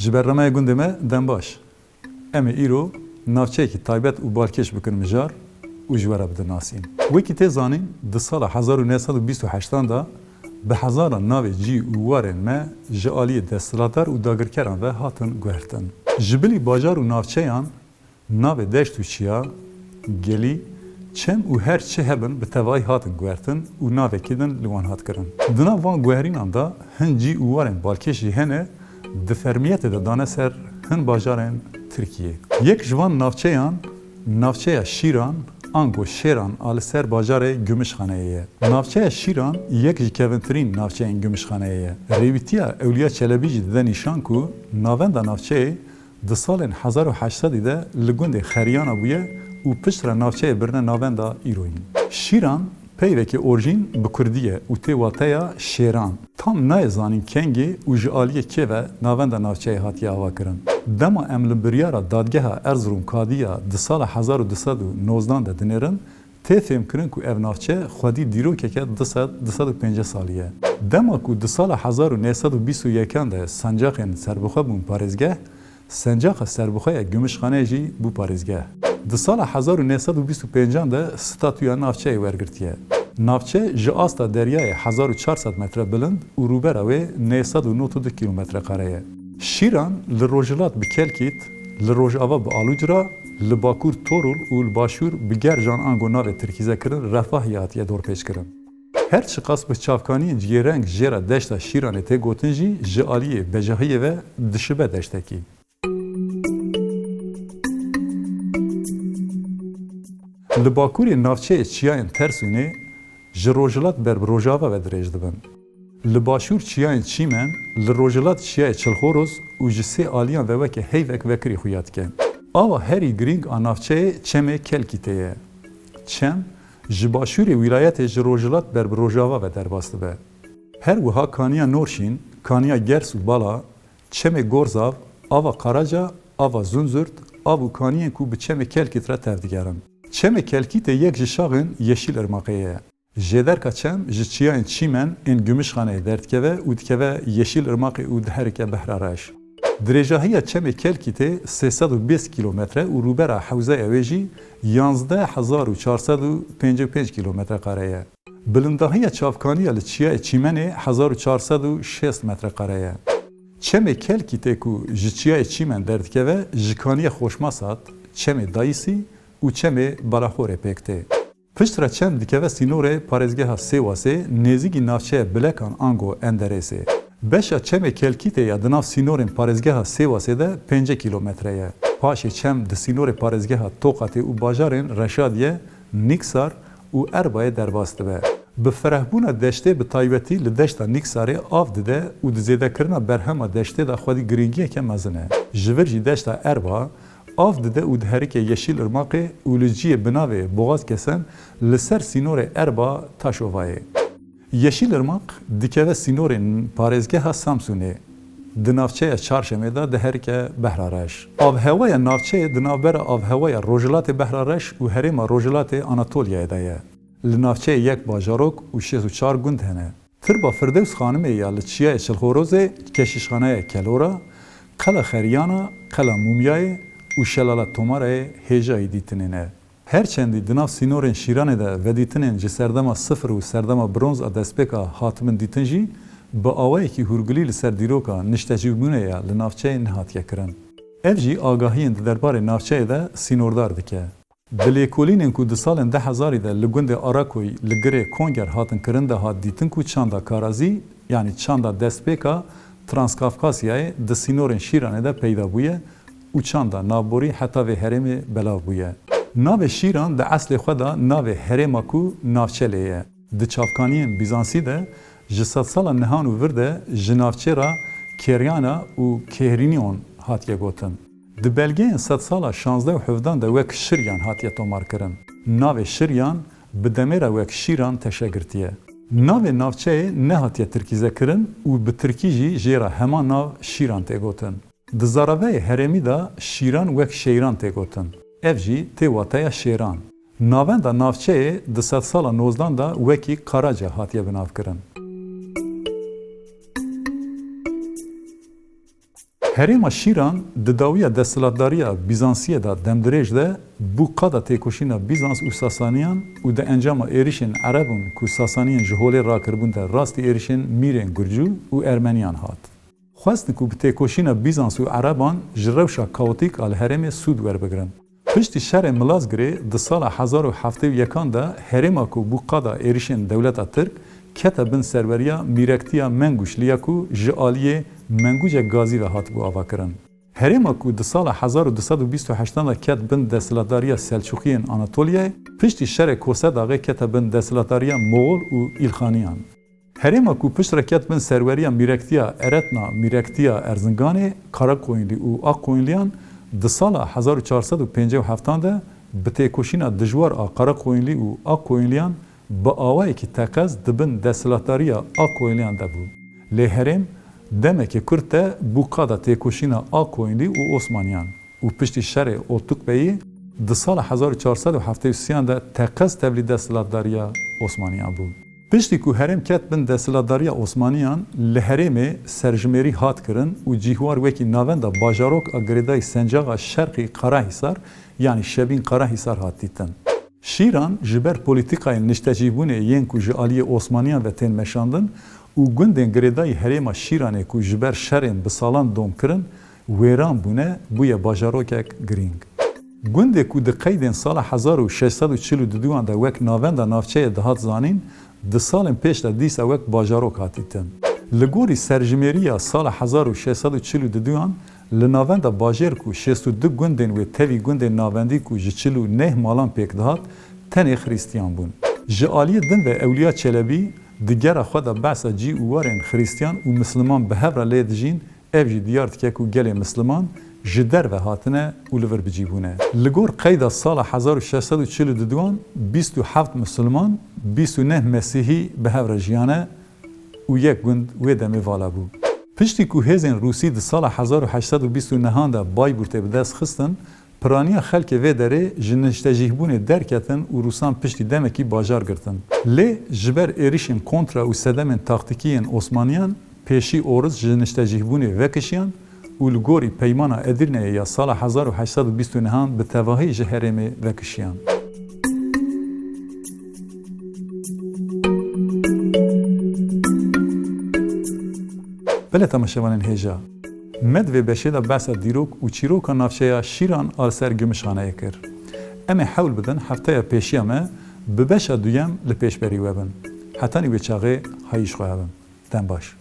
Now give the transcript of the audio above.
Ji ber remaya gundê me baş. Em ê îro navçeyekî taybet û balkêş bikin mijar û ji we re bidin nasîn. Wekî tê zanîn di sala 1928 da bi hezaran navê cî û warên me ji aliyê desthilatdar û dagirkeran ve hatin guhertin. Ji bilî bajar û navçeyan navê deşt û çiya gelî çem û her çi hebin bi tevahî hatin guhertin û navekî din li wan hat kirin. Di van guherînan da hin cî û warên balkêş jî hene di fermiyetê de dane ser hin bajarên Tirkiye. Yek ji van navçeyan navçeya Şîran Ango Şêran ali ser bajarê Gümüşxaneyê ye. Navçeya Şîran yek ji kevintirîn navçeyên Gümüşxaneyê ye. Rêvîtiya Ewliya Çelebî jî dide nîşan ku navenda navçeyê di salên 1800 de li gundê Xeriyana bûye û piştre navçeyê birine navenda îroyîn. Şîran peyvekî orjîn bi Kurdî ye û tê wateya. Tam nayezanîn kengê û ji aliyê kê ve navenda navçeyê hatiye ava kirin. Dema em li biryara dadgeha Erzurum Kadiya di sala 1990 de dinêrin tê fêm kirin ku ev navçe xwedî dîrokeke 250 salî ye. Dema ku di sala 1921 de sencaqên serbixwe bûn parêzgeh, sencaxa serbixweya Gümüşxaneyê jî bû parêzgeh. Di sala 1925 de statûya navçeyê wergirtiye. Navçe ji asta deryayê 1400 metre bilind û rûbera wê 992 kilometre kare ye. Şîran li Rojilat bi Kelkît, li Rojava bi Alucra, li Bakur Torul û li Başûr bi gerjan ango navê Tirkîze kirin refahiyê hatiye dorpêç kirin. Her çi qas bi çavkaniyên ciyêreng jêra deşta Şîranê tê gotin ji aliyê bejahiyê ve dişibe deştekî. Li Bakurê navçeyê çiyayên Tersûnê ji Rojilat ber bi Rojava ve dirêj dibin. Li Başûr çiyayên Çîmen, li Rojilat çiyayê Çilxoroz û ji sê aliyan ve weke heyvek vekirî xuya dike. Ava herî girîng a navçeyê çemê Kelkîtê ye. Çem ji Başûrê wîlayetê ji Rojilat ber bi Rojava ve derbas dibe. Her wiha kaniya Norşîn, kaniya Gers û Bala, çemê Gorzav, ava Karaca, ava Zunzurt, av û kaniyên ku bi çemê Kelkît re tevdigerin. Çemê Kelkîtê yek ji şaxên Yeşîl Irmaqê ye. Jêderka çem ji çiyayên Çîmen ên Gümüşxaneyê derdikeve û dikeve Yeşîl Irmaqê û diherike behra reş. Dirêjahiya çemê Kelkîtê 320 kilometre û rûbera hewzeya wê jî 11455 kilometre kare ye. Bilindahiya çavkaniya li çiyayê Çîmenê 1460 metre kare ye. Çemê Kelkîtê ku ji çiyayê Çîmen derdikeve ji kaniya Xoşmasat, Balaxorê pêk tê. Piştre çem dikeve sînorê parêzgeha Sêwasê nêzîkî navçeya Bilekan ango Enderêsê. Beşa çemê Kelkîtê ya di nav sînorên parêzgeha Sêwasê de 5 kilometre ye. Paşê çem di sînorê parêzgeha Toqatê û bajarên Reşadiye, Niksar û Erbayê derbas dibe. Bi ferehbûna deştê bi taybetî li deşta Niksarê av dide û di zêdekirina berhema deştê da xwedî giringiyeke mezin e. Ji deşta Erba, av dide û diherike Yeşîl Irmaqê û li ciyê binavê boğaz kesen li ser sînorê Erba Taşovayê. Yeşîl Irmaq dikeve sînorên parêzgeha Samsunê. Di navçeya çarşemê de diherike Behrareş. Avhewaya navçeyê di navbera avhewaya Rojilatê Behrareş û herêma Rojilatê Anatolyayê de ye. Li navçeyê yek bajarok û şêz û çar gund hene. Tirba Firdevs xanimê ya li çiyayê Çilxorozê keşîşxaneya Kelora, qela Xeriyana, qela Mumyayê û şelala Tomarayê hêjayî dîtinê ne. Herçendî di nav sînorên Şîranê de vedîtinên ji serdema sifir û serdema bronz a destpêka hatimin dîtin jî bi awayekî hûrgilî li ser dîroka niştecîbûnê ya li navçeyê nehatiye kirin. Ev jî agahiyên di derbarê de sînordar dike. Di lêkolînên ku di salên de hezarî de li gundê Arakoy li girê Konger hatin kirin hat dîtin ku çanda karazî yani çanda destpêka Transkafkasyayê di sînorên Şîranê de peyda bûye û çanda navborî heta vê herêmê belav bûye. Navê Şîran di eslê xwe da navê herêma ku navçelê ye. Di çavkaniyên Bizansî de ji sed sala nihan û vir de ji navçera Keryana û Kehrînyon hatiye gotin. Di belgeyên sed sala 16 û hevdan de wek Şiryan hatiye tomarkirin. Navê Şiryan bi demêra wek Şîran teşegirtiye. Navê navçeyê nehatiye tirkîzekirin û bi tirkî jî jêra hema nav Şîran tê gotin. Di zaraveyê herêmî da Şîran wek Şeyran tê gotin. Ev jî tê wateya Şêran. Navenda navçeyê di sed sala nozdan da wekî Karaca hatiye binavkirin. Herêma Şîran di dawiya desthilatdariya Bizansiye da demdirêj de bû qada têkoşîna Bizans û Sasaniyan û di encama êrişên Erebûn ku Sasaniyan ji holê rakiribûn de rastî êrişên Mîrên Gurcû û Ermeniyan hat. Ku bi têkoşîna Bizans û Ereban ji rewşa kaotîk al herêmê sûd werbigirin. Piştî şerê Milazgirê di sala hezar û heftê û yekan de herêma ku bû qada êrişên dewleta Tirk kete bin serveriya mîrektiya Mengûşliya ku ji aliyê Mengûca Gazî ve hatibû avakirin. Herêma ku di sala 1228 da ket bin desthilatdariya Selçukiyên Anatoliye, piştî şerê Kosedagê kete bin desthilatdariya Moğol û İlxaniyan. Herêma ku piştre ket bin serweriya mîrektiya Eretna, mîrektiya Erzinganê, Karakoyunlî û Akkoyunliyan di sala 1457 de bi têkoşîna dijwar a Karakoyunlî û Akkoyunliyan bi awayekî teqez dibin desthilatdariya Akkoyunliyan de bû. Lê herêm demekî Kurd te bû qada têkoşîna Akkoyunlî û Osmaniyan û piştî şerê Oltukbeyî di sala 1473 de teqez tevlî desthilatdariya Osmaniyan bû. Piştî ku herêm ket bin desthilatdariya Osmaniyan li herêmê serjimêrî hat kirin û cîhwar wekî navenda bajarok a girêdayî sencaxa Şerqî Qarahisar yanî Şebîn Qarahisar hat dîtin. Şîran ji ber polîtîkayên niştecîbûnê yên ku ji aliyê Osmaniyan ve tên meşandin û gundên girêdayî herêma Şîranê ku ji ber şerên bi salan dom kirin wêran bûne bûye bajarokek girîng. Gundê ku di qeydên sala 1642 de wek navenda navçeyê dihat zanîn, دی سالن پیش ده دیسا وک باجارو کاتیتن لگوری سرجمریه سال 1642 لناوند باجر کو 62 گوندن و تاوی گوندن ناوندی کو جچلو نه مالان پیک دهات تن خریستیان بون جعالی دن و اولیا چلبی دیگر خود بحثا جی اوارن خریستیان و مسلمان به هفر لید جین او جی دیار تکه کو گل مسلمان ji derve hatine û li vir bicîbûne. Li gor qeyda sala 1642 27 misliman, 29 Mesîhî bi hevra jiyane û yek gund wê demê vala bû. Piştî ku hêzên Rûsî di sala 1829 de Bayburtê bi dest xistin, piraniya xelkê vê derê ji niştecîhbûnê derketin û Rûsan piştî demekî bajar girtin. Lê ji ber êrişên kontra û sedemên taxtikiyên Osmaniyan pêşî oriz ji niştecîhbûnê vekişiyan û li gorî peymana Edirneyê ya sala 1829 bi tevahî ji herêmê vekişiyan. Bele temaşevanên hêja. Med vê beşê de behsa dîrok û çîroka navçeya Şîran al ser Gümüşhaneyê kir. Em ê hewl bidin hefteya pêşiya me bi beşa duyem li pêşberî we bin. Hetanî wê çaxê hayîş xwe hebin. Dem baş.